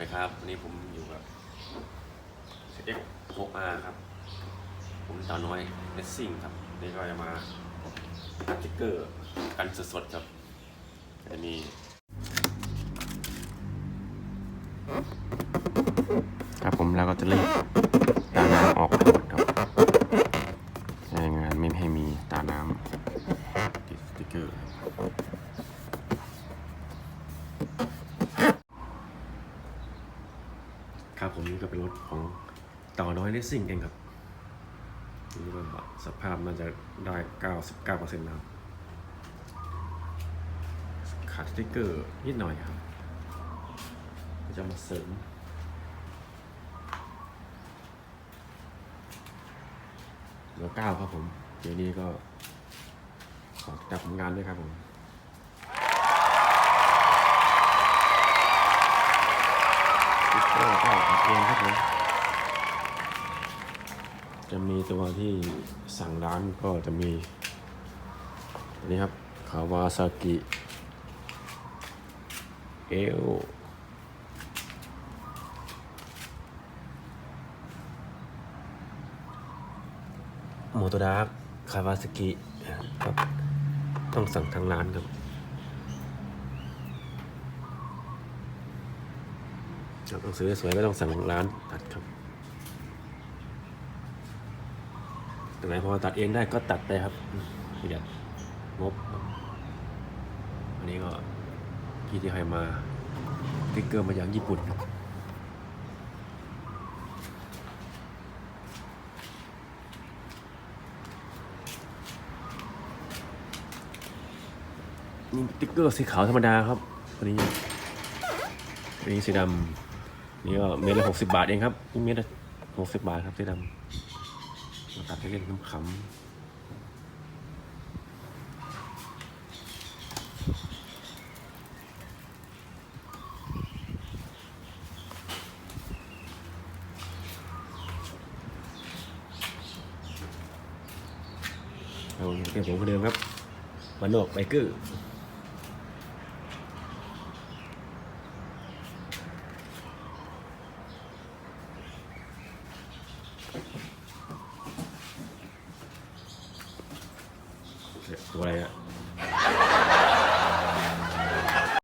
ไปครับวันนี้ผมอยู่กับ X 6R ครับ ผมตาน้อยเลสซิ่งครับนี่ก็จะมาสติ๊กเกอร์กันสดๆครับจะมีครับผมแล้วก็จะรีบตาน้ำออกหมดครับใช้งานไม่ให้มีตาน้ำติดสติ๊กเกอร์ ครับผมนี่ก็เป็นรถของต่อน้อยเลสซิ่งเองครับนี่ก็สภาพน่าจะได้ 99%แล้วขาดสติ๊กเกอร์นิดหน่อยครับ จะมาเสริมเหลือเก้าครับผม เดี๋ยวนี้ก็ขอจับผลงานด้วยครับผม กเกอร์ก็อัดเองครับผม จะมีตัวที่สั่งร้านก็จะมี อันนี้ครับคาวาซากิเอลโมโตดาร์คาวาสกิครับต้องสั่งทางร้านครับ ครับต้องซื้อสวยก็ต้องสั่งร้านตัดครับตรงไหนพอตัดเองได้ก็ตัดไปครับประหยัดงบ อันนี้ก็พี่ที่ให้มาติ๊กเกอร์มาจากญี่ปุ่นครับนี่ติ๊กเกอร์สีขาวธรรมดาครับวันนี้วันนี้สีดำ นี่ก็เม็ดละหกสิบบาทเองครับนี่เม็ดละหกสิบบาทครับสีดำมาตัดให้เล่นขำๆเอาเก็บผมคนเดิมครับวันนอกไบเกอร์ ตัวอะไรอะ